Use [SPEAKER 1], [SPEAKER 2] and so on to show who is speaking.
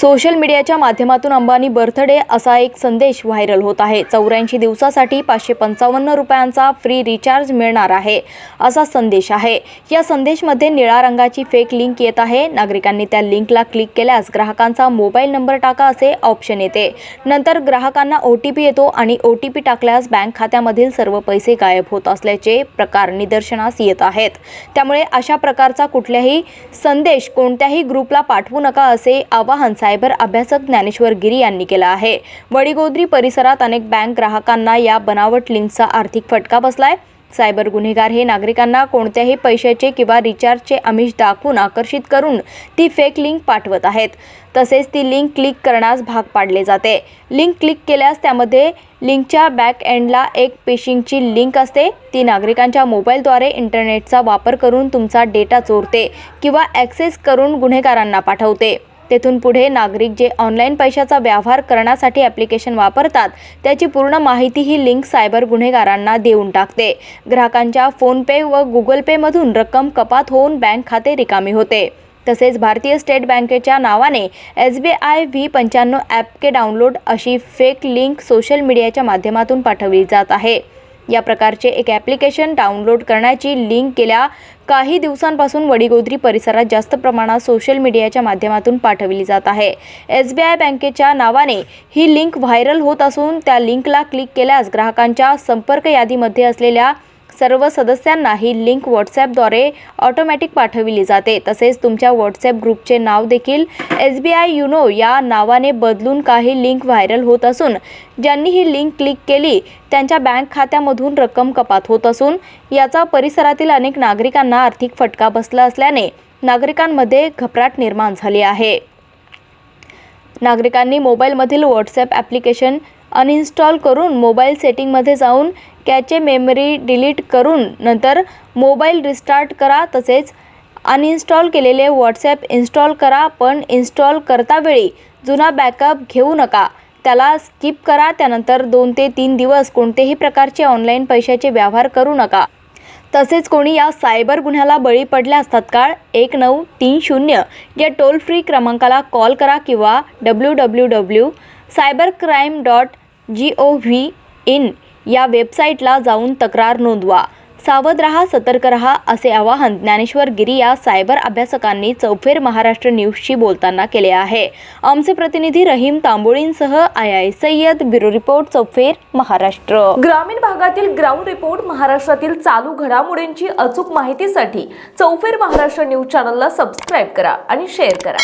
[SPEAKER 1] Social मीडियाच्या माध्यमातून Ambani birthday असा एक संदेश व्हायरल होत आहे. चौऱ्याऐंशी दिवसासाठी पाचशे पंचावन्न रुपयांचा फ्री रिचार्ज मिळणार आहे असा संदेश आहे. या संदेशमध्ये निळा रंगाची फेक लिंक येत आहे. नागरिकांनी त्या लिंकला क्लिक केल्यास ग्राहकांचा मोबाईल नंबर टाका असे ऑप्शन येते. नंतर ग्राहकांना ओ टी पी येतो आणि ओ टी पी टाकल्यास बँक खात्यामधील सर्व पैसे गायब होत असल्याचे प्रकार निदर्शनास येत आहेत. त्यामुळे अशा प्रकारचा कुठल्याही संदेश कोणत्याही ग्रुपला पाठवू नका असे आवाहन सायबर अभ्यासक ज्ञानेश्वर गिरी यांनी केला आहे. वडीगोद्री परिसरात अनेक बँक ग्राहकांना या बनावट लिंकचा आर्थिक फटका बसलाय. सायबर गुन्हेगार हे नागरिकांना कोणत्याही पैशाचे किंवा रिचार्जचे आमिष दाखवून आकर्षित करून ती फेक लिंक पाठवत आहेत. तसेच ती लिंक क्लिक करण्यास भाग पाडले जाते. लिंक क्लिक केल्यास त्यामध्ये लिंकच्या बॅक एंडला एक पेशिंगची लिंक असते. ती नागरिकांच्या मोबाईलद्वारे इंटरनेटचा वापर करून तुमचा डेटा चोरते किंवा ॲक्सेस करून गुन्हेगारांना पाठवते. तेथून पुढे नागरिक जे ऑनलाईन पैशाचा व्यवहार करण्यासाठी ॲप्लिकेशन वापरतात त्याची पूर्ण माहिती ही लिंक सायबर गुन्हेगारांना देऊन टाकते. ग्राहकांच्या फोनपे व गुगल पेमधून रक्कम कपात होऊन बँक खाते रिकामी होते. तसेच भारतीय स्टेट बँकेच्या नावाने एस बी आय व्ही पंच्याण्णव ॲप के डाउनलोड अशी फेक लिंक सोशल मीडियाच्या माध्यमातून पाठवली जात आहे. या प्रकारचे एक ॲप्लिकेशन डाउनलोड करण्याची लिंक गेल्या काही दिवसांपासून वडीगोद्री परिसरात जास्त प्रमाणात सोशल मीडियाच्या माध्यमातून पाठवली जात आहे. एस बी आय बँकेच्या नावाने ही लिंक व्हायरल होत असून त्या लिंकला क्लिक केल्यास ग्राहकांच्या संपर्क यादीमध्ये असलेल्या सर्व सदस्यांना ही लिंक व्हॉट्सॲपद्वारे ऑटोमॅटिक पाठविली जाते. तसेच तुमच्या व्हॉट्सॲप ग्रुपचे नाव देखील एस बी आय युनो या नावाने बदलून काही लिंक व्हायरल होत असून ज्यांनी ही लिंक क्लिक केली त्यांच्या बँक खात्यामधून रक्कम कपात होत असून याचा परिसरातील अनेक नागरिकांना आर्थिक फटका बसला असल्याने नागरिकांमध्ये घबराट निर्माण झाली आहे. नागरिकांनी मोबाईलमधील व्हॉट्सॲप ॲप्लिकेशन अनइन्स्टॉल करून मोबाईल सेटिंगमध्ये जाऊन कॅचे मेमरी डिलीट करून नंतर मोबाईल रिस्टार्ट करा तसेच अनइन्स्टॉल केलेले व्हॉट्सॲप इन्स्टॉल करा पण इन्स्टॉल करतावेळी जुना बॅकअप घेऊ नका. त्याला स्किप करा त्यानंतर दोन ते तीन दिवस कोणतेही प्रकारचे ऑनलाईन पैशाचे व्यवहार करू नका. तसेच कोणी या सायबर गुन्ह्याला बळी पडल्यास तत्काळ एक नऊ तीन शून्य या टोल फ्री क्रमांकाला कॉल करा किंवा W W W cyber crime dot G O V in या वेबसाईटला जाऊन तक्रार नोंदवा. सावध रहा सतर्क रहा असे आवाहन ज्ञानेश्वर गिरी या सायबर अभ्यासकांनी चौफेर महाराष्ट्र न्यूजशी बोलताना केले आहे. आमचे प्रतिनिधी रहीम तांबोळींसह I I Syed bureau report Choufer Maharashtra.
[SPEAKER 2] ग्रामीण भागातील ग्राउंड रिपोर्ट महाराष्ट्रातील चालू घडामोडींची अचूक माहितीसाठी चौफेर महाराष्ट्र न्यूज चॅनलला सबस्क्राईब करा आणि शेअर करा.